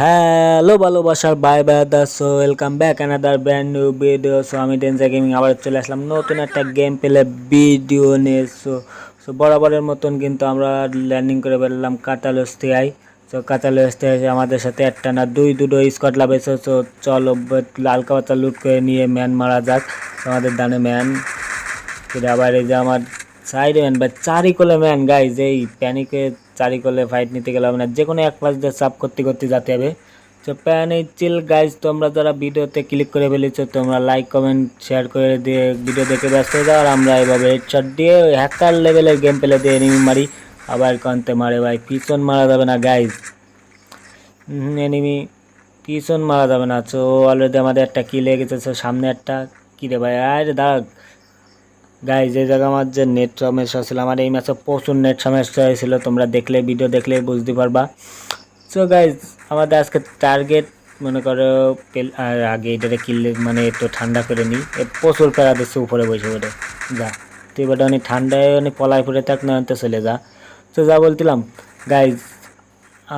Hello ভালোবাসার bye bye so welcome back another brand new video so, আমি ডেঞ্জা gaming আবার চলে আসলাম নতুন একটা গেম পেলে ভিডিও নিয়ে। সো সো, বরাবরের মতন কিন্তু আমরা ল্যান্ডিং করে বেরোলাম কাতালস্তিয়ায় সো কাতালস্তিয়ায় এসে আমাদের সাথে একটা না দুই দুটো স্কট লাভ লাভেছে সো, চলো লালকা পাতা লুট করে নিয়ে ম্যান মারা যাক। আমাদের দানে ম্যান আবার এই যে আমার সাইড ম্যান বা চারি কোলে ম্যান গাইজ এই প্যানিকে চারি করলে ফাইট নিতে গেলে হবে না। যে কোনো এক পাশ দিয়ে সাপ করতে করতে যেতে হবে। তো প্যানি চিল গাইজ তোমরা যারা ভিডিওতে ক্লিক করে ফেলেছো, তোমরা লাইক কমেন্ট শেয়ার করে দিয়ে ভিডিও দেখে ব্যস্ত হয়ে যাও। আর আমরা এভাবে হেডশট দিয়ে হ্যাকার লেভেলের গেম প্লে দিয়ে এনিমি মারি। আবার কন্তে মারে ভাই, পিছন মারা যাবে না গাইজ এনিমি পিছন মারা যাবে না। তো অলরেডি আমাদের একটা কি লেগেছে সামনে একটা। কি রে ভাই, আরে দাঁড়া গাই যে জায়গা আমার যে নেট সমস্যা ছিল আমার এই ম্যাচে প্রচুর নেট সমস্যা হয়েছিল। তোমরা দেখলে ভিডিও দেখলে বুঝতে পারবা। সো গাইজ আমাদের আজকে টার্গেট মনে করো আগে এটাতে কিনলে মানে একটু ঠান্ডা করে নিই। প্রচুর প্যারা দিচ্ছে উপরে বসে বসে। যা, তুই বেটা অনেক ঠান্ডায় অনেক পলায় পড়ে থাক, না তো চলে যা। তো যা বলছিলাম গাইজ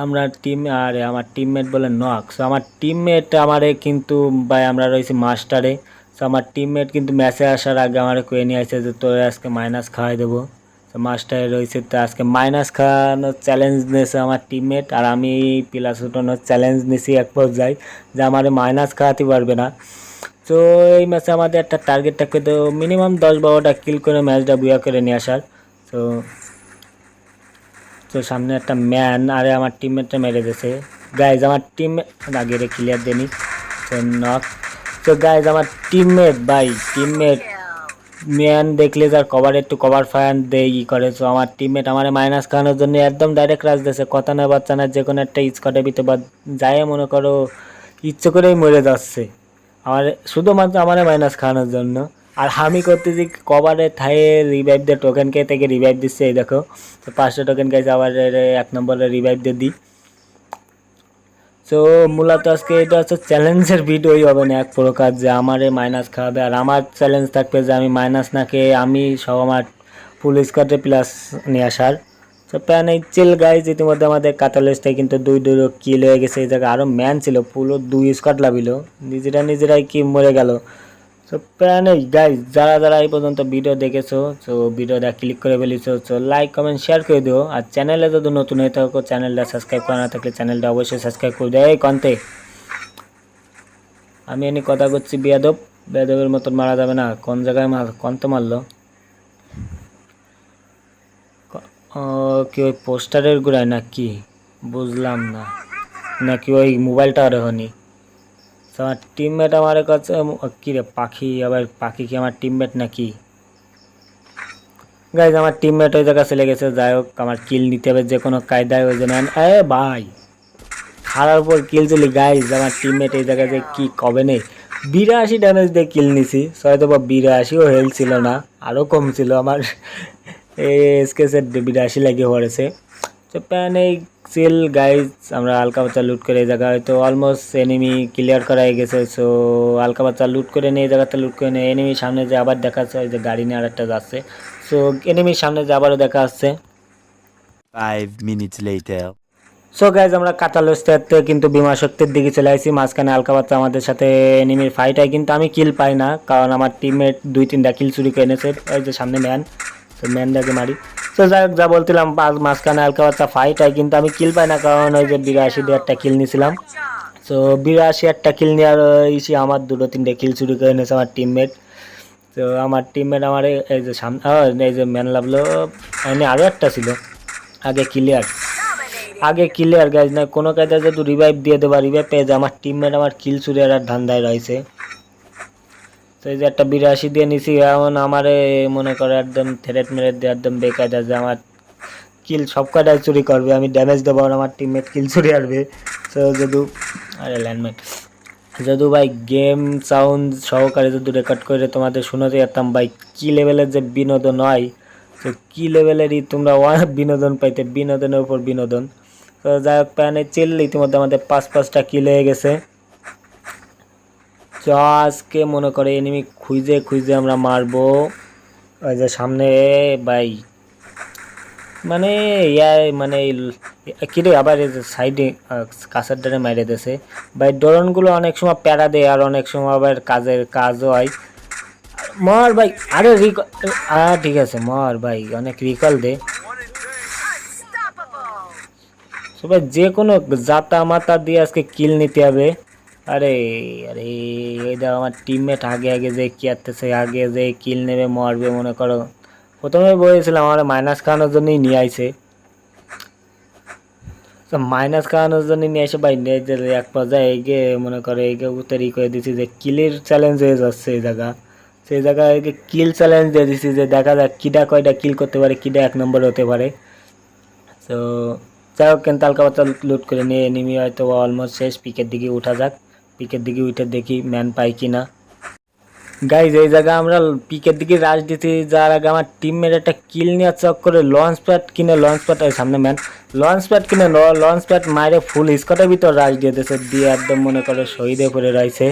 আমরা টিম আর আমার টিমমেট বলে নক। সো আমার টিমমেট আমারে কিন্তু, ভাই, আমরা রয়েছি মাস্টারে সো আমার টিমমেট কিন্তু ম্যাচে আসার আগে আমার কয়ে নিয়ে আসছে যে, তোর আজকে মাইনাস খাওয়াই দেবো। তো মাস্টারে রয়েছে তো আজকে মাইনাস খাওয়ানোর চ্যালেঞ্জ নিয়েছে আমার টিমমেট আর আমি প্লাস উঠানোর চ্যালেঞ্জ নিয়েছি এক পর্যায়ে যে, আমার মাইনাস খাওয়াতে পারবে না। তো এই ম্যাচে আমাদের একটা টার্গেট থাকে তো মিনিমাম দশ বারোটা কিল করে ম্যাচটা বুয়া করে নিয়ে আসার। তো তো সামনে একটা ম্যান আরে আমার টিমমেটটা মেরে দিয়েছে। গাইজ আমার টিমমেট আগে ক্লিয়ার দেনি তো নক তো গাইজ আমার টিমমেট ভাই টিমমেট ম্যান দেখলে যার কভার একটু কভার ফায়ার দেয়, ই করে। তো আমার টিমমেট আমার মাইনাস খাওয়ানোর জন্য একদম ডাইরেক্ট রাজ দিয়েছে কথা না বাচ্চা না, যে কোনো একটা স্কটে ভিতরে বা যায় মনে করো, ইচ্ছে করেই মরে যাচ্ছে। আমার, শুধুমাত্র আমার মাইনাস খাওয়ানোর জন্য। আর আমি করতেছি কভারে থায়ে রিভাইভ দিয়ে টোকেনকে থেকে রিভাইভ দিচ্ছে, এই দেখো। তো পাঁচশো টোকেন গেছে আবার এক নম্বরে রিভাইভ দিয়ে দিই। তো মূলত আজকে এটা হচ্ছে চ্যালেঞ্জের ভিডিওই হবে না এক প্রকার যে আমারে মাইনাস খাওয়াবে আর আমার চ্যালেঞ্জ থাকবে যে আমি মাইনাস না খেয়ে আমি সব আমার পুলিশ কার্ডে প্লাস নিয়ে আসার। তো প্যান এই চিল গাইজ ইতিমধ্যে আমাদের কাতালিস্টায় কিন্তু দুই দুই কিল হয়ে গেছে। এই জায়গায় আরও ম্যান ছিল, পুরো দুই স্কোয়াড লাভিল নিজেরা নিজেরাই কি মরে গেল? প্যান এই গাইজ যারা যারা এই পর্যন্ত ভিডিও দেখেছ তো ভিডিওটা ক্লিক করে ফেলেছো তো লাইক কমেন্ট শেয়ার করে দিও। আর চ্যানেলে যদি নতুন হয়ে থাকো চ্যানেলটা সাবস্ক্রাইব করা না থাকলে চ্যানেলটা অবশ্যই সাবস্ক্রাইব করে দেয় কন্তে, আমি এনে কথা করছি বেয়াদব। বেয়াদবের মতন মারা যাবে না। কোন জায়গায় মার, কন্তে মারলো? ক- ওই পোস্টারের গুড়ায় না কি বুঝলাম না। নাকি ওই মোবাইলটা আর হনি তো আমার টিমমেট আমার কাছে কি রে, পাখি, আবার পাখি কি আমার টিমমেট নাকি? গাইজ আমার টিমমেট ওই জায়গা চলে গেছে, যাই হোক, আমার কিল নিতে হবে যে কোনো কায়দায় ওই জন্য। এ, ভাই খারার উপর কিল চলি গাইজ আমার টিমমেট এই জায়গায় যে কি কবে নেই? বিরাশি ড্যামেজ দিয়ে কিল নিছি হয়তো বা বিরাশিও হেল ছিল না আরও কম ছিল আমার। এসকেসের বিরাশি লাগিয়ে পড়েছে। তো প্যান এই সেল গাইজ আমরা হালকা বাচ্চা লুট করে এই জায়গা হয়তো অলমোস্ট এনিমি ক্লিয়ার করা হয়ে গেছে সো হালকা বাচ্চা লুট করে নিয়ে এই জায়গাতে লুট করে নিয়ে এনিমির সামনে যে আবার দেখা যাচ্ছে ওই যে গাড়ি নিয়ে আরেকটা যাচ্ছে। সো এনিমির সামনে যে আবারও দেখা যাচ্ছে। Five minutes later. So guys আমরা কাতালোস্তাতে কিন্তু বিমা শক্তির দিকে চলে আসি মাঝখানে হালকা বাচ্চা আমাদের সাথে এনিমির ফাইট হয় কিন্তু আমি কিল পাই না কারণ আমার টিমমেট দুই তিনটা কিল চুরি করে এনেছে ওই যে সামনে ম্যান তো ম্যানটাকে মারি? তো যাই হোক, যা বলছিলাম, পাঁচ মাঝখানে হালকা বাচ্চা ফাইট হয়, কিন্তু আমি কিল পাই না, কারণ ওই যে বিরাশি একটা কিল নিয়েছিলাম তো বিরাশি একটা কিল নেওয়ার ইসে আমার দুটো তিনটে কিল চুরি করে এনেছে আমার টিমমেট তো আমার টিমমেট আমার এই- যে সামনে এই যে ম্যান লাভলো এনে আরও একটা ছিল। আগে ক্লিয়ার আগে ক্লিয়ার গাইজ না, কোনো কাজে যদি রিভাইভ দিয়ে দেবা রিভাইভ পেয়ে যায়, আমার টিমমেট আমার কিল চুরি আর ধান্দায় রয়েছে। তো এই যে একটা বিরাশি দিয়ে নিছি, এখন আমার মনে করে একদম থ্রেট মেরে দিয়ে একদম বেকার যে আমার কিল সব কটাই চুরি করবে, আমি ড্যামেজ দেবো আর আমার টিমমেট কিল চুরি আসবে তো যদি, আরে ল্যান্ডমেট যদু ভাই গেম সাউন্ড সহকারে যদি রেকর্ড করে তোমাদের শোনাতে যেতাম ভাই, কী লেভেলের যে বিনোদন হয়, তো কী লেভেলেরই তোমরা বিনোদন পাইতে, বিনোদনের উপর বিনোদন। তো যাই হোক প্যানে চিল ইতিমধ্যে আমাদের পাঁচ পাঁচটা কিল হয়ে গেছে। তো আজকে মনে করে এনিমি খুঁজে খুঁজে আমরা মারবো। ওই যে সামনে ভাই। মানে ইয়ার মানে কিরে আবার সাইডে কাছের ডারে মাইরে দিয়েছে। ভাই ড্রোনগুলো অনেক সময় প্যারা দেয় আর অনেক সময় আবার কাজের কাজও হয়। মর ভাই। আরে রিক হ্যাঁ ঠিক আছে মর ভাই। অনেক রিকল দে। সবাই যে কোনো জাতা মাতা দিয়ে আজকে কিল নিতে হবে। আরে আরে এই আমার টিমমেট আগে আগে যে কি আসতেছে আগে যে কিল নেবে, মরবে, মনে করো। প্রথমে বলেছিলাম, আমার মাইনাস খাওয়ানোর জন্যই নিয়ে আইছে। তো মাইনাস খাওয়ানোর জন্য নিয়ে এসে ভাই নিজের এক পর্যায়ে এগিয়ে, মনে করে, এগিয়ে উত্তরই করে দিছি যে কিলের চ্যালেঞ্জ হয়ে যাচ্ছে এই জায়গা। সেই জায়গায় কিল চ্যালেঞ্জ দিয়ে দিছি যে দেখা যাক কিটা কয়টা কিল করতে পারে কিটা এক নম্বর হতে পারে। তো যাই হোক কিন্তু হালকা পাতলা লুট করে নিয়ে এনিমি হয়তো অলমোস্ট শেষ পিকের দিকে উঠা যাক। পিকের দিকে উঠে দেখি ম্যান পাই কিনা। গাইজ এই জায়গা আমরা পিকের দিকে রাজ দিতে যাওয়ার আগে আমার টিমের একটা কিল নেওয়ার চক করে লঞ্চ প্যাড কিনে লঞ্চ প্যাড সামনে ম্যান। লঞ্চ প্যাড কিনে লঞ্চ প্যাড মারে ফুল স্কটের ভিতর রাজ দিয়ে দিয়েছে দিয়ে একদম মনে করে শহীদে পড়ে রয়েছে।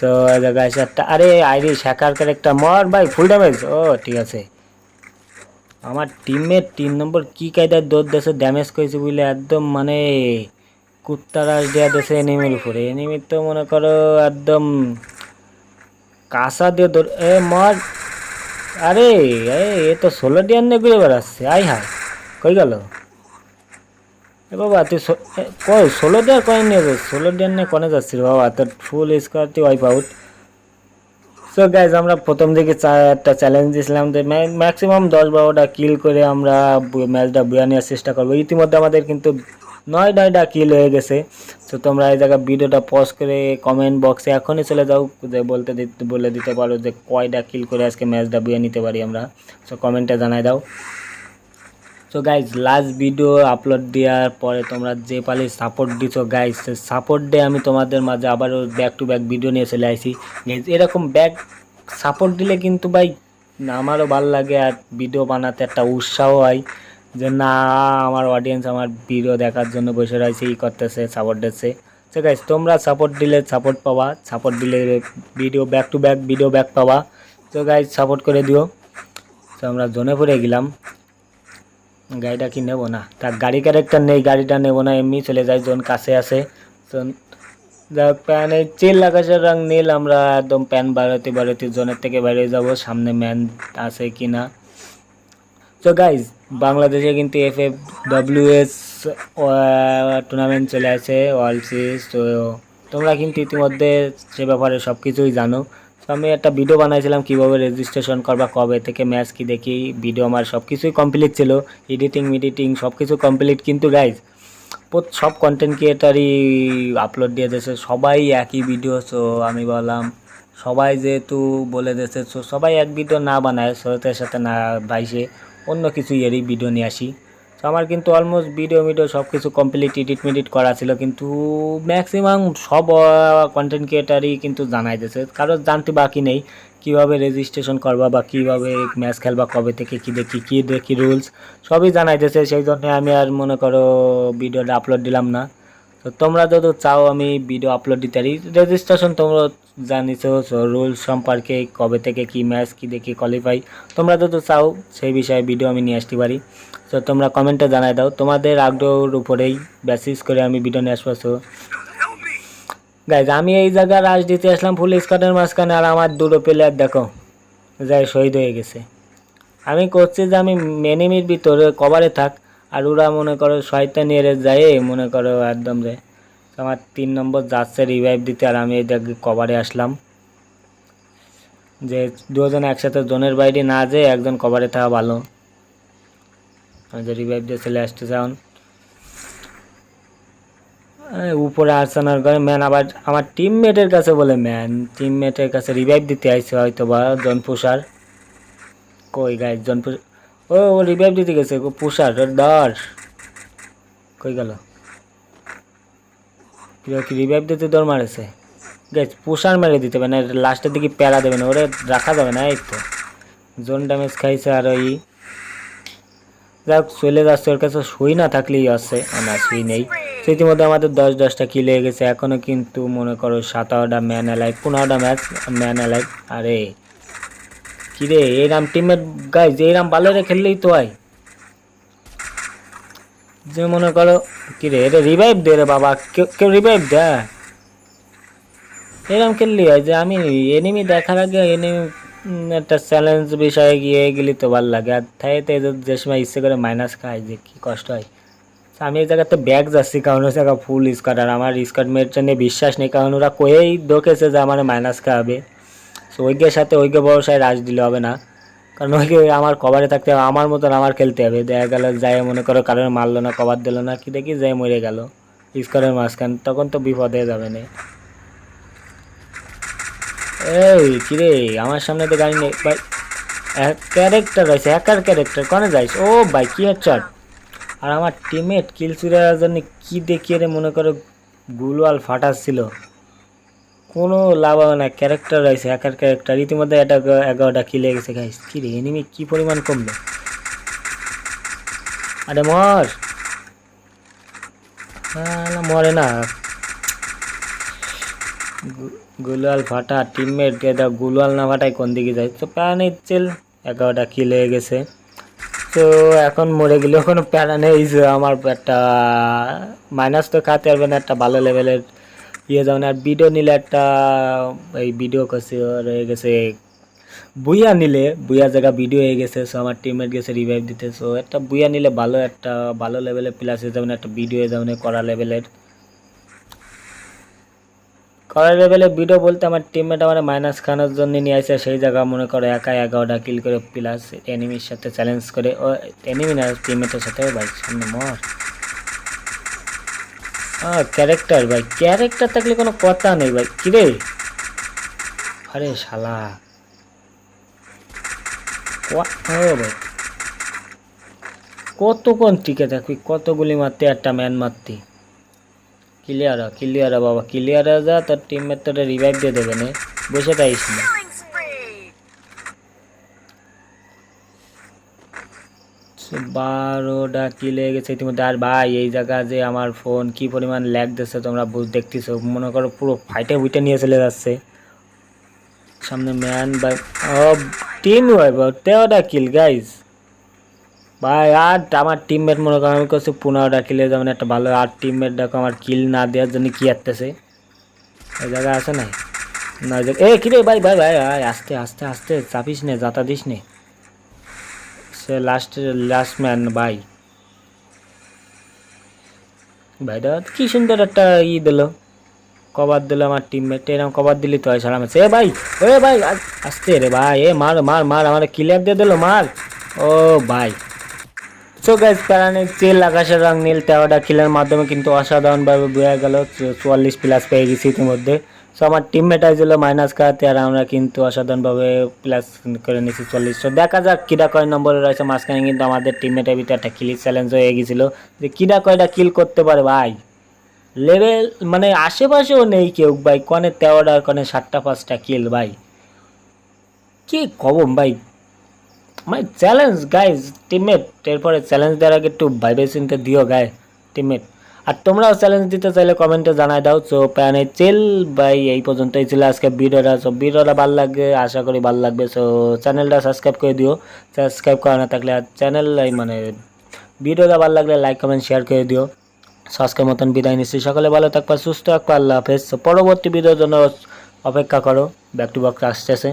তো এই জায়গায় এসে একটা আরে আইরিশ হ্যাকার একটা মর। ভাই ফুল ড্যামেজ ও, ঠিক আছে। আমার টিমের তিন নম্বর কি কায়দায় দৌড় দেশে ড্যামেজ করেছে বুঝলে একদম মানে কুত্তা রাশ দেওয়া দেশে এনিমির উপরে। এনিমির তো মনে করো একদম কাঁসা দিয়ে দৌড় এ মর। আরে, এ তো ষোলো ডিয়ার নিয়ে ঘুরে বেড়াচ্ছে। আই হায়, কই গেল? এ বাবা, তুই কই, ষোলো ডিয়ার কয়ে নিয়ে ষোলো ডিয়ার নিয়ে কনে যাচ্ছিস বাবা? তোর ফুল স্কোয়ার তুই ওয়াইপ আউট সো গাইজ আমরা প্রথম দিকে একটা চ্যালেঞ্জ দিয়েছিলাম যে ম্যাক্সিমাম দশ বারোটা কিল করে আমরা ম্যাচটা বুয়া নেওয়ার চেষ্টা করব। ইতিমধ্যে আমাদের কিন্তু নয় নয়টা কিল হয়ে গেছে। তো তোমরা এই জায়গায় ভিডিওটা পজ করে কমেন্ট বক্সে এখনই চলে যাও, যে বলতে বলে দিতে পারো যে কয়টা কিল করে আজকে ম্যাচটা বুয়ে নিতে পারি আমরা। সো কমেন্টে জানাই দাও। তো গাইজ লাস্ট ভিডিও আপলোড দেওয়ার পরে তোমরা যে পালি সাপোর্ট দিছো গাইজ সাপোর্ট দিয়ে আমি তোমাদের মাঝে আবারও ব্যাক টু ব্যাক ভিডিও নিয়ে চলে আসি গাইজ এরকম ব্যাক সাপোর্ট দিলে কিন্তু ভাই, আমারও ভালো লাগে আর ভিডিও বানাতে একটা উৎসাহ হয়। যে না, আমার অডিয়েন্স আমার ভিডিও দেখার জন্য বসে রয়েছে, ই করতেছে সাপোর্ট দিচ্ছে। তো গাইজ তোমরা সাপোর্ট দিলে সাপোর্ট পাবা সাপোর্ট দিলে video back to back video back পাবা। তো গাইজ সাপোর্ট করে দিও। তো আমরা জোনে পড়ে গেলাম। গাড়িটা কি নেব না? তার গাড়ি ক্যারেক্টার নেই, গাড়িটা নেব না, এমনি চলে যাই জোন কাছে আসে তো প্যান চিল আকাশের রং নীল, আমরা একদম প্যান বাড়াতে বাড়াতে জোনের থেকে বাইরে যাব, সামনে ম্যান আছে কি না তো গাইজ বাংলাদেশে কিন্তু F F W S tournament চলে আসে ওয়ার্ল্ড সিরিজ তো তোমরা কিন্তু ইতিমধ্যে সে ব্যাপারে সব কিছুই জানো। তো আমি একটা ভিডিও বানাইছিলাম কীভাবে রেজিস্ট্রেশন করবা, কবে থেকে ম্যাচ কি দেখি ভিডিও আমার সব কিছুই কমপ্লিট ছিল এডিটিং মিডিটিং সব কিছু কমপ্লিট কিন্তু গাইজ সব কন্টেন্ট ক্রিয়েটারই আপলোড দিয়ে দিয়েছে, সবাই একই ভিডিও সো আমি বললাম, সবাই যেহেতু বলে দিয়েছে সো সবাই এক ভিডিও না বানায় স্রোতের সাথে না ভাইসে। অন্য কিছু এরই ভিডিও নিয়ে আসি। তো আমার কিন্তু অলমোস্ট ভিডিও ভিডিও সব কিছু কমপ্লিট এডিট মিডিট করা ছিল কিন্তু ম্যাক্সিমাম সব কন্টেন্ট ক্রিয়েটারই কিন্তু জানাই দিয়েছে। কারোর জানতে বাকি নেই, কীভাবে রেজিস্ট্রেশন করবা বা কীভাবে ম্যাচ খেলবা, কবে থেকে কী দেখি কী দেখি রুলস সবই জানাই দিয়েছে। সেই জন্য আমি আর মনে করো ভিডিওটা আপলোড দিলাম না। তো তোমরা যদি চাও আমি ভিডিও আপলোড দিতে পারি। রেজিস্ট্রেশন তোমরা জানিছো রুলস সম্পর্কে কবে থেকে কি ম্যাচ কি দেখি কোয়ালিফাই তোমরা যদি চাও সেই বিষয়ে ভিডিও আমি নিয়ে আসতে পারি। তো তোমরা কমেন্টে জানাই দাও, তোমাদের আগ্রহের উপরেই বেসিস করে আমি ভিডিও নিয়ে আসব, so গাইজ আমি এই জায়গায় রাজ দিতে আসলাম ফুল স্কোয়াডের মাঝখানে, আর আমার দুটো প্লেয়ার দেখো, যাই শহীদ হয়ে গেছে। আমি করছি যে আমি এনিমির ভিতরে কভারে থাক, আর ওরা মনে করো শয়তানি এর যায়, মনে করো একদম রে আমার তিন নম্বর যাচ্ছে রিভাইভ দিতে আর আমি এই দেখ কভারে আসলাম। যে দুজন একসাথে জোনের বাইরে না যেয়ে একজন কভারে থাকা ভালো। যে রিভাইভ দিয়ে চলে আসতে চান উপরে আর্সেনাল করে ম্যান আবার আমার টিমমেটের কাছে বলে ম্যান টিমমেটের কাছে রিভাইভ দিতে আইছে হয়তো বা জন পুষার। কই গাইজ জন ও ও রিভাইভ দিতে গেছে পুষার ধর। কই গেল? কি রিভাইভ দিতে দৌড় মারেছে? গাইজ পুষার মেরে দিতে হবে, না লাস্টের দিকে প্যারা দেবে না, ওরে রাখা যাবে না, এই তো। জোন ড্যামেজ খাইছে আর ওই যাক, চলে যাচ্ছে, ওর কাছে সুই না থাকলেই আছে না সুই নেই। তো ইতিমধ্যে আমাদের দশ দশটা কিল হয়ে গেছে এখনও কিন্তু মনে করো সাতারোটা ম্যান অ্যালাইভ পনেরোটা ম্যাচ ম্যান অ্যালাইভ আরে কিরে এইরাম টিমের গাইজ এইরাম ভালো খেললেই তো হয়। যে মনে করো, কি রে, এটা রিভাইভ দে রে বাবা, কেউ কেউ রিভাইভ দেয় এরকম খেললি হয় যে আমি এনিমি দেখার আগে এনিমি একটা চ্যালেঞ্জ বিষয়ে গিয়ে গেলি তো ভালো লাগে। আর থাইতে যে সময় ইচ্ছে করে মাইনাস খায় যে কি কষ্ট হয়। আমি এই জায়গাতে ব্যাগ যাচ্ছি, কারণ জায়গা ফুল স্কোয়াড আর আমার স্কোয়াড মেটটা নিয়ে বিশ্বাস নেই, কারণ ওরা কয়েই ডোকেছে যে আমার মাইনাস খাওয়াবে। সো ওইগের সাথে ওইগে ভরসায় রাজ দিলে হবে না। কারণ ওইগে আমার কভারে থাকতে হবে, আমার মতন আমার খেলতে হবে। দেখা গেল যাই মনে করো কারোর মারলো না কভার দিল না, কি দেখি যাই মরে গেল। স্কোয়ারের মাঝখান, তখন তো বিপদ যাবে না। এই, কিরে, আমার সামনে তো গাড়ি নেই। ভাই ক্যারেক্টার রয়েছে হ্যাকার ক্যারেক্টার কনে যাইস? ও ভাই, কি হচ্ছে? আর আমার টিমমেট কিল চুরার জন্য কি দেখিয়ে রে মনে করো গুলওয়াল ফাটাচ্ছিল। কোনো লাভ হবে না ক্যারেক্টার রয়েছে হ্যাকার ক্যারেক্টার ইতিমধ্যে এটা এগারোটা কিলে গেছে গাইস কি রে এনিমি কি পরিমাণ কমলো? আরে মর! মরে না। গু- গুলওয়াল ফাটা টিমমেট এটা গুলওয়াল না ফাটাই কোন দিকে যায়? তো প্যারা নেই চেল এগারোটা কিল হয়ে গেছে। তো এখন মরে গেলেও কোনো প্যারা নেই আমার একটা মাইনাস তো খাতে পারবে না, একটা ভালো লেভেলের ইয়ে যেমন আর ভিডিও নিলে একটা, এই ভিডিও করছে, ওর হয়ে গেছে, বুইয়া নিলে বুইয়া জায়গা ভিডিও হয়ে গেছে সো আমার টিমমেট গেছে রিভাইভ দিতে সো একটা বুইয়া নিলে ভালো একটা, ভালো লেভেলের প্লাস হয়ে যেমন একটা ভিডিও যেমন করা লেভেলের করার লেভেলে ভিডিও বলতে আমার টিমমেট আমার মাইনাস খানোর জন্য নিয়ে আসে, সেই জায়গা মনে করো, একা এগারোটা কিল করে প্লাস এনিমির সাথে চ্যালেঞ্জ করে, ও এনিমি না টিমমেটের সাথে, ভাই, সামনে মর। হ্যাঁ ক্যারেক্টার ভাই। ক্যারেক্টার থাকলে কোনো কথা নেই ভাই। কিরে? আরে শালা। ভাই। কতক্ষণ টিকে থাকবি? কতগুলি মারতে? একটা ম্যান মারতি। ক্লিয়ার ক্লিয়ার বাবা ক্লিয়ার যা, তোর টিমমেট তোর রিভাইভ দিয়ে দেবে না। বসে থাইস না। বারোটা কিলে গেছে ইতিমধ্যে? আর ভাই, এই জায়গা যে আমার ফোন কি পরিমাণ ল্যাগ দিচ্ছে তোমরা বুঝ, দেখতেছো। মনে করো পুরো ফাইটে বুইটে নিয়ে চলে যাচ্ছে। সামনে ম্যান ও টিম ওয়াইব তেরোটা কিল গাইজ ভাই, আর আমার টিমমেট মনে করো, আমি করছি পনেরোটা কিলে যেমন একটা ভালো, আর টিমমেট দেখো আমার কিল না দেওয়ার জন্য কি আসতেছে ওই জায়গায় আছে না না এ, কিরে, ভাই ভাই ভাই ভাই আস্তে আস্তে আস্তে, চাপিস নে, যাতা দিস নে। সে লাস্ট লাস্ট ম্যান ভাই। ভাই দাদা কি সুন্দর একটা ই দিল। কভার দিল আমার টিমমেট এরকম কভার দিলি তো হয় সালাম এ ভাই এ ভাই আস্তে রে ভাই, এ মার মার মার, আমার ক্লিয়ার দিয়ে দিল, মার। ও ভাই। সো গাইজ প্যারানে তেল, আকাশের রং নীল তেরোটা কিলের মাধ্যমে কিন্তু অসাধারণভাবে বোঝা গেল, চুয়াল্লিশ প্লাস পেয়ে গেছি ইতিমধ্যে। সো আমার টিমমেট আসছিল মাইনাস খাতে আর আমরা কিন্তু অসাধারণভাবে প্লাস করে নিয়েছি চল্লিশ। তো দেখা যাক কিরা কয় নম্বরে রয়েছে, মাঝখানে কিন্তু আমাদের টিমমেটের ভিতরে একটা কিল চ্যালেঞ্জ হয়ে গেছিল। যে কিরা কয়টা কিল করতে পারে ভাই? লেভেল মানে আশেপাশেও নেই কেউ ভাই, কনে তেরোটা আর কনে সাতটা, পাঁচটা কিল ভাই। কি কব ভাই? মাই চ্যালেঞ্জ গাইজ টিমমেট এরপরে চ্যালেঞ্জ দেওয়ার আগে একটু ভাইবে চিনতে দিও গায়ে টিমমেট আর তোমরাও চ্যালেঞ্জ দিতে চাইলে কমেন্টে জানাই দাও। সো প্যানে চেল ভাই এই পর্যন্তই ছিল আজকে ভিডিওটা। সো ভিডিওটা ভালো লাগবে আশা করি ভালো লাগবে। সো চ্যানেলটা সাবস্ক্রাইব করে দিও। সাবস্ক্রাইব করা না থাকলে আর চ্যানেল মানে ভিডিওটা ভালো লাগলে লাইক কমেন্ট শেয়ার করে দিও। So, আজকের মতন বিদায় নিচ্ছি। সকলে ভালো থাকবা সুস্থ থাকবা আল্লাহ হাফেজ। পরবর্তী ভিডিওর জন্য অপেক্ষা করো। ব্যাক টু ব্যাক আসতেছে।